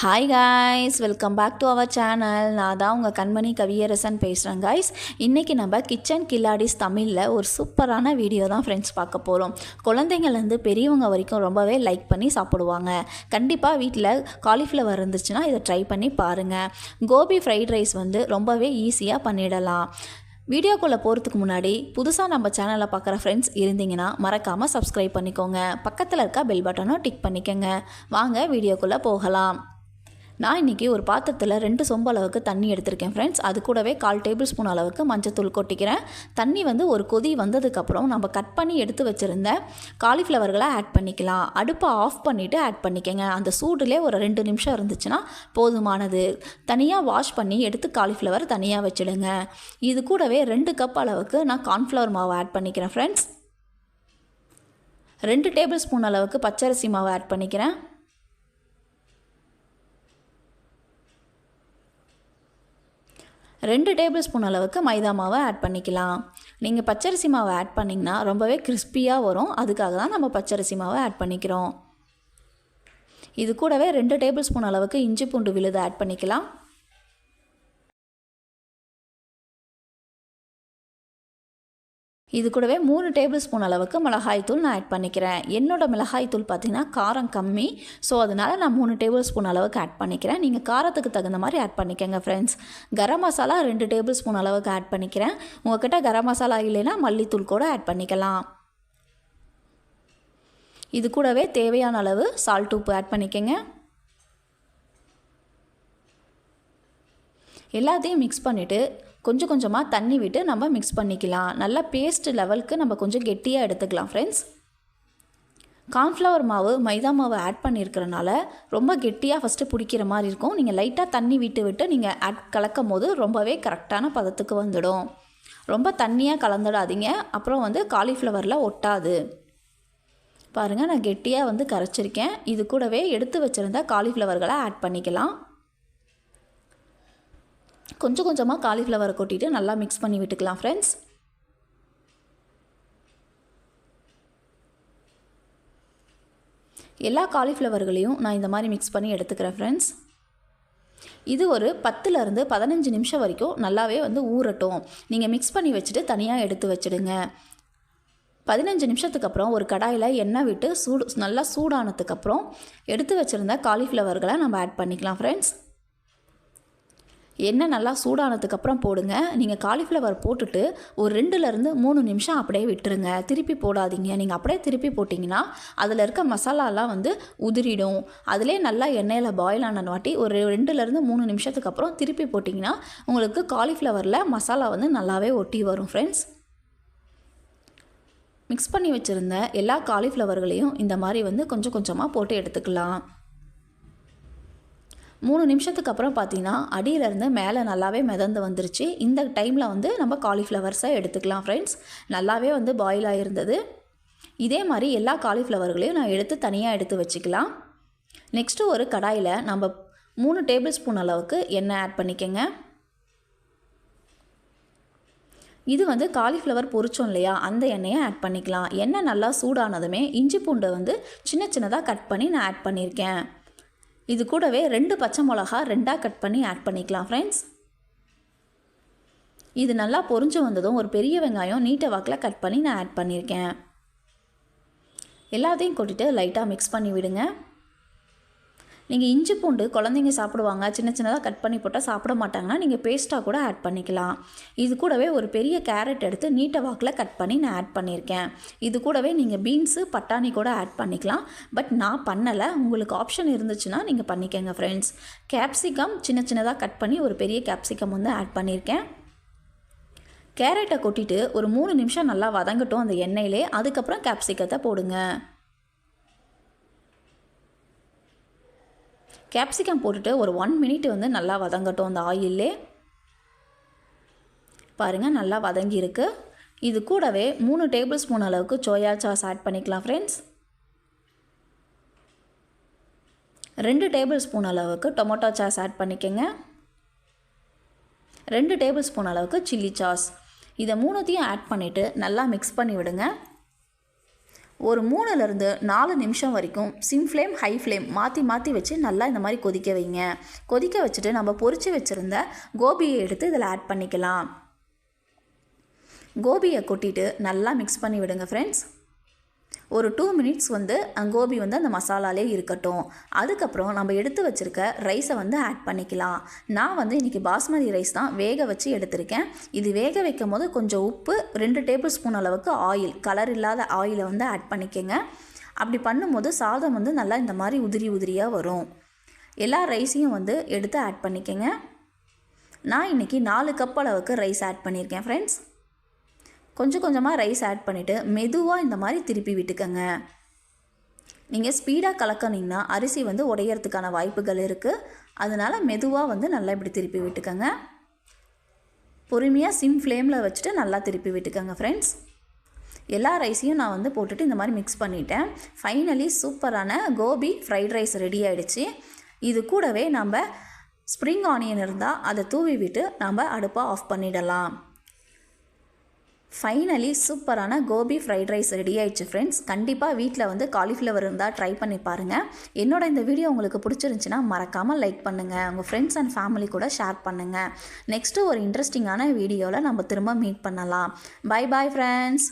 Hi guys welcome back to our channel நான் தான் உங்கள் கண்மணி கவியரசன் பேசுகிறேன் காய்ஸ் இன்றைக்கி நம்ம கிச்சன் கில்லாடிஸ் தமிழில் ஒரு சூப்பரான வீடியோ தான் ஃப்ரெண்ட்ஸ் பார்க்க போகிறோம் குழந்தைங்கள்லேருந்து பெரியவங்க வரைக்கும் ரொம்பவே லைக் பண்ணி சாப்பிடுவாங்க. கண்டிப்பாக வீட்டில் காலிஃப்ளவர் இருந்துச்சுன்னா இதை ட்ரை பண்ணி பாருங்கள் கோபி ஃப்ரைட் ரைஸ் வந்து ரொம்பவே ஈஸியாக பண்ணிடலாம். வீடியோக்குள்ளே போகிறதுக்கு முன்னாடி புதுசாக நம்ம சேனலை பார்க்குற ஃப்ரெண்ட்ஸ் இருந்தீங்கன்னா மறக்காமல் சப்ஸ்கிரைப் பண்ணிக்கோங்க. பக்கத்தில் இருக்க பெல் பட்டனும் டிக் பண்ணிக்கோங்க. வாங்க வீடியோக்குள்ளே போகலாம். நான் இன்றைக்கி ஒரு பாத்திரத்தில் ரெண்டு சொம்பு அளவுக்கு தண்ணி எடுத்திருக்கேன் ஃப்ரெண்ட்ஸ் அது கூடவே கால் டேபிள் ஸ்பூன் அளவுக்கு மஞ்சத்தூள் கொட்டிக்கிறேன். தண்ணி வந்து ஒரு கொதி வந்ததுக்கப்புறம் நம்ம கட் பண்ணி எடுத்து வச்சுருந்த காலிஃப்ளவர்களை ஆட் பண்ணிக்கலாம். அடுப்பை ஆஃப் பண்ணிவிட்டு ஆட் பண்ணிக்கங்க. அந்த சூடுலே ஒரு ரெண்டு நிமிஷம் இருந்துச்சுன்னா போதுமானது. தனியாக வாஷ் பண்ணி எடுத்து காலிஃப்ளவர் தனியாக வச்சுடுங்க. இது கூடவே ரெண்டு கப் அளவுக்கு நான் கார்ன்ஃப்ளவர் மாவு ஆட் பண்ணிக்கிறேன் ஃப்ரெண்ட்ஸ் ரெண்டு டேபிள் ஸ்பூன் அளவுக்கு பச்சரிசி மாவு ஆட் பண்ணிக்கிறேன். ரெண்டு டேபிள் ஸ்பூன் அளவுக்கு மைதா மாவை ஆட் பண்ணிக்கலாம். நீங்கள் பச்சரிசி மாவை ஆட் பண்ணிங்கன்னா ரொம்பவே கிறிஸ்பியாக வரும். அதுக்காக தான் நம்ம பச்சரிசி மாவை ஆட் பண்ணிக்கிறோம். இது கூடவே ரெண்டு டேபிள் ஸ்பூன் அளவுக்கு இஞ்சி பூண்டு விழுது ஆட் பண்ணிக்கலாம். இது கூடவே மூணு டேபிள் ஸ்பூன் அளவுக்கு மிளகாய்த்தூள் நான் ஆட் பண்ணிக்கிறேன். என்னோடய மிளகாய்த்தூள் பார்த்திங்கன்னா காரம் கம்மி. ஸோ அதனால் நான் மூணு டேபிள் ஸ்பூன் அளவுக்கு ஆட் பண்ணிக்கிறேன். நீங்கள் காரத்துக்கு தகுந்த மாதிரி ஆட் பண்ணிக்கோங்க ஃப்ரெண்ட்ஸ் கரம் மசாலா ரெண்டு டேபிள் ஸ்பூன் அளவுக்கு ஆட் பண்ணிக்கிறேன். உங்கள்கிட்ட கரம் மசாலா இல்லைன்னா மல்லித்தூள் கூட ஆட் பண்ணிக்கலாம். இது கூடவே தேவையான அளவு சால்ட் உப்பு ஆட் பண்ணிக்கோங்க. எல்லாத்தையும் மிக்ஸ் பண்ணிவிட்டு கொஞ்சம் கொஞ்சமாக தண்ணி விட்டு நம்ம மிக்ஸ் பண்ணிக்கலாம். நல்லா பேஸ்ட் லெவலுக்கு நம்ம கொஞ்சம் கெட்டியாக எடுத்துக்கலாம் ஃப்ரெண்ட்ஸ் கார்ன்ஃப்ளவர் மாவு மைதா மாவு ஆட் பண்ணியிருக்கிறனால ரொம்ப கெட்டியாக ஃபஸ்ட்டு பிடிக்கிற மாதிரி இருக்கும். நீங்கள் லைட்டாக தண்ணி விட்டு விட்டு நீங்கள் ஆட் கலக்கும் போது ரொம்பவே கரெக்டான பதத்துக்கு வந்துடும். ரொம்ப தண்ணியாக கலந்துடாதீங்க. அப்புறம் வந்து காலிஃப்ளவரில் ஒட்டாது. பாருங்கள் நான் கெட்டியாக வந்து கரைச்சிருக்கேன். இது கூடவே எடுத்து வச்சுருந்த காலிஃப்ளவர்களை ஆட் பண்ணிக்கலாம். கொஞ்சம் கொஞ்சமாக காலிஃப்ளவரை கொட்டிட்டு நல்லா மிக்ஸ் பண்ணி விட்டுக்கலாம் ஃப்ரெண்ட்ஸ் எல்லா காலிஃப்ளவர்களையும் நான் இந்த மாதிரி மிக்ஸ் பண்ணி எடுத்துக்கிறேன் ஃப்ரெண்ட்ஸ் இது ஒரு பத்துலேருந்து பதினஞ்சு நிமிஷம் வரைக்கும் நல்லாவே வந்து ஊறட்டும். நீங்கள் மிக்ஸ் பண்ணி வச்சுட்டு தனியாக எடுத்து வச்சுடுங்க. பதினஞ்சு நிமிஷத்துக்கு அப்புறம் ஒரு கடாயில் எண்ணெய் விட்டு சூடு நல்லா சூடானதுக்கப்புறம் எடுத்து வச்சுருந்த காலிஃப்ளவர்களை நம்ம ஆட் பண்ணிக்கலாம் ஃப்ரெண்ட்ஸ் எண்ணெய் நல்லா சூடானதுக்கப்புறம் போடுங்க. நீங்கள் காலிஃப்ளவர் போட்டுட்டு ஒரு ரெண்டுலேருந்து மூணு நிமிஷம் அப்படியே விட்டுருங்க. திருப்பி போடாதீங்க. நீங்கள் அப்படியே திருப்பி போட்டிங்கன்னா அதில் இருக்க மசாலாலாம் வந்து உதிரிடும். அதிலே நல்லா எண்ணெயில் பாயில் ஆன வாட்டி ஒரு ரெண்டுலேருந்து மூணு நிமிஷத்துக்கு அப்புறம் திருப்பி போட்டிங்கன்னா உங்களுக்கு காலிஃப்ளவரில் மசாலா வந்து நல்லாவே ஒட்டி வரும் ஃப்ரெண்ட்ஸ் மிக்ஸ் பண்ணி வச்சுருந்த எல்லா காலிஃப்ளவர்களையும் இந்த மாதிரி வந்து கொஞ்சம் கொஞ்சமாக போட்டு எடுத்துக்கலாம். மூணு நிமிஷத்துக்கு அப்புறம் பார்த்தீங்கன்னா அடியிலேருந்து மேலே நல்லாவே மிதந்து வந்துருச்சு. இந்த டைமில் வந்து நம்ம காலிஃப்ளவர்ஸை எடுத்துக்கலாம் ஃப்ரெண்ட்ஸ் நல்லாவே வந்து பாயில் ஆகிருந்தது இதே மாதிரி எல்லா காலிஃப்ளவர்களையும் நான் எடுத்து தனியாக எடுத்து வச்சுக்கலாம். நெக்ஸ்ட்டு ஒரு கடாயில் நம்ம மூணு டேபிள் ஸ்பூன் அளவுக்கு எண்ணெய் ஆட் பண்ணிக்கோங்க. இது வந்து காலிஃப்ளவர் பொரிச்சோம் இல்லையா அந்த எண்ணெயை ஆட் பண்ணிக்கலாம். எண்ணெய் நல்லா சூடானதுமே இஞ்சி பூண்டை வந்து சின்ன சின்னதாக கட் பண்ணி நான் ஆட் பண்ணியிருக்கேன் இது கூடவே ரெண்டு பச்சை மிளகா ரெண்டாக கட் பண்ணி ஆட் பண்ணிக்கலாம் ஃப்ரெண்ட்ஸ் இது நல்லா பொரிஞ்சு வந்ததும் ஒரு பெரிய வெங்காயம் நீட்டை வாக்கில் கட் பண்ணி நான் ஆட் பண்ணியிருக்கேன் எல்லாத்தையும் கொட்டிட்டு லைட்டாக மிக்ஸ் பண்ணி விடுங்க. நீங்கள் இஞ்சி பூண்டு குழந்தைங்க சாப்பிடுவாங்க. சின்ன சின்னதாக கட் பண்ணி போட்டால் சாப்பிட மாட்டாங்கன்னா நீங்கள் பேஸ்ட்டாக கூட ஆட் பண்ணிக்கலாம். இது கூடவே ஒரு பெரிய கேரட் எடுத்து நீட்ட வாக்கில் கட் பண்ணி நான் ஆட் பண்ணியிருக்கேன் இது கூடவே நீங்கள் பீன்ஸு பட்டாணி கூட ஆட் பண்ணிக்கலாம். பட் நான் பண்ணலை. உங்களுக்கு ஆப்ஷன் இருந்துச்சுன்னா நீங்கள் பண்ணிக்கங்க ஃப்ரெண்ட்ஸ் கேப்சிகம் சின்ன சின்னதாக கட் பண்ணி ஒரு பெரிய கேப்சிகம் வந்து ஆட் பண்ணியிருக்கேன் கேரட்டை கொட்டிட்டு ஒரு மூணு நிமிஷம் நல்லா வதங்கட்டும் அந்த எண்ணெயிலே. அதுக்கப்புறம் கேப்சிகத்தை போடுங்க. கேப்சிகம் போட்டுட்டு ஒரு ஒன் மினிட் வந்து நல்லா வதங்கட்டும் அந்த ஆயிலே பாருங்கள் நல்லா வதங்கியிருக்கு. இது கூடவே மூணு டேபிள் ஸ்பூன் அளவுக்கு சோயா சாஸ் ஆட் பண்ணிக்கலாம் ஃப்ரெண்ட்ஸ் ரெண்டு டேபிள் ஸ்பூன் அளவுக்கு டொமேட்டோ சாஸ் ஆட் பண்ணிக்கோங்க. ரெண்டு டேபிள் ஸ்பூன் அளவுக்கு சில்லி சாஸ் இதை மூணுத்தையும் ஆட் பண்ணிவிட்டு நல்லா மிக்ஸ் பண்ணி விடுங்க ஒரு மூணுலேருந்து நாலு நிமிஷம் வரைக்கும் சிம் ஃப்ளேம் ஹை ஃப்ளேம் மாற்றி மாற்றி வச்சு நல்லா இந்த மாதிரி கொதிக்க வைங்க. கொதிக்க வச்சுட்டு நம்ம பொறிச்சு வச்சுருந்த கோபியை எடுத்து இதில் ஆட் பண்ணிக்கலாம். கோபியை கொட்டிட்டு நல்லா மிக்ஸ் பண்ணி விடுங்க ஃப்ரெண்ட்ஸ் ஒரு டூ மினிட்ஸ் வந்து கோபி வந்து அந்த மசாலாலே இருக்கட்டும். அதுக்கப்புறம் நம்ம எடுத்து வச்சுருக்க ரைஸை வந்து ஆட் பண்ணிக்கலாம். நான் வந்து இன்றைக்கி பாஸ்மதி ரைஸ் தான் வேக வச்சு எடுத்திருக்கேன். இது வேக வைக்கும் போது கொஞ்சம் உப்பு ரெண்டு டேபிள் ஸ்பூன் அளவுக்கு ஆயில் கலர் இல்லாத ஆயிலை வந்து ஆட் பண்ணிக்கோங்க. அப்படி பண்ணும்போது சாதம் வந்து நல்லா இந்த மாதிரி உதிரி உதிரியாக வரும். எல்லா ரைஸையும் வந்து எடுத்து ஆட் பண்ணிக்கோங்க. நான் இன்றைக்கி நாலு கப் அளவுக்கு ரைஸ் ஆட் பண்ணியிருக்கேன் ஃப்ரெண்ட்ஸ் கொஞ்சம் கொஞ்சமாக ரைஸ் ஆட் பண்ணிவிட்டு மெதுவாக இந்த மாதிரி திருப்பி விட்டுக்கோங்க. நீங்கள் ஸ்பீடாக கலக்கினீங்கன்னா அரிசி வந்து உடையறதுக்கான வாய்ப்புகள் இருக்குது அதனால் மெதுவாக வந்து நல்லா இப்படி திருப்பி விட்டுக்கோங்க. பொறுமையாக சிம் ஃப்ளேமில் வச்சுட்டு நல்லா திருப்பி விட்டுக்கோங்க ஃப்ரெண்ட்ஸ் எல்லா ரைஸையும் நான் வந்து போட்டுட்டு இந்த மாதிரி மிக்ஸ் பண்ணிட்டேன். ஃபைனலி சூப்பரான கோபி ஃப்ரைட் ரைஸ் ரெடி ஆகிடுச்சு இது கூடவே நம்ம ஸ்ப்ரிங் ஆனியன் இருந்தால் அதை தூவி விட்டு நம்ம அடுப்பை ஆஃப் பண்ணிடலாம். ஃபைனலி சூப்பரான கோபி ஃப்ரைட் ரைஸ் ரெடி ஆயிடுச்சு ஃப்ரெண்ட்ஸ் கண்டிப்பாக வீட்டில் வந்து காலிஃப்ளவர் இருந்தால் ட்ரை பண்ணி பாருங்கள் என்னோட இந்த வீடியோ உங்களுக்கு பிடிச்சிருந்துச்சின்னா மறக்காமல் லைக் பண்ணுங்கள் உங்கள் ஃப்ரெண்ட்ஸ் அண்ட் ஃபேமிலி கூட ஷேர் பண்ணுங்கள் நெக்ஸ்ட்டு ஒரு இன்ட்ரெஸ்டிங்கான வீடியோவில் நம்ம திரும்ப மீட் பண்ணலாம். Bye bye friends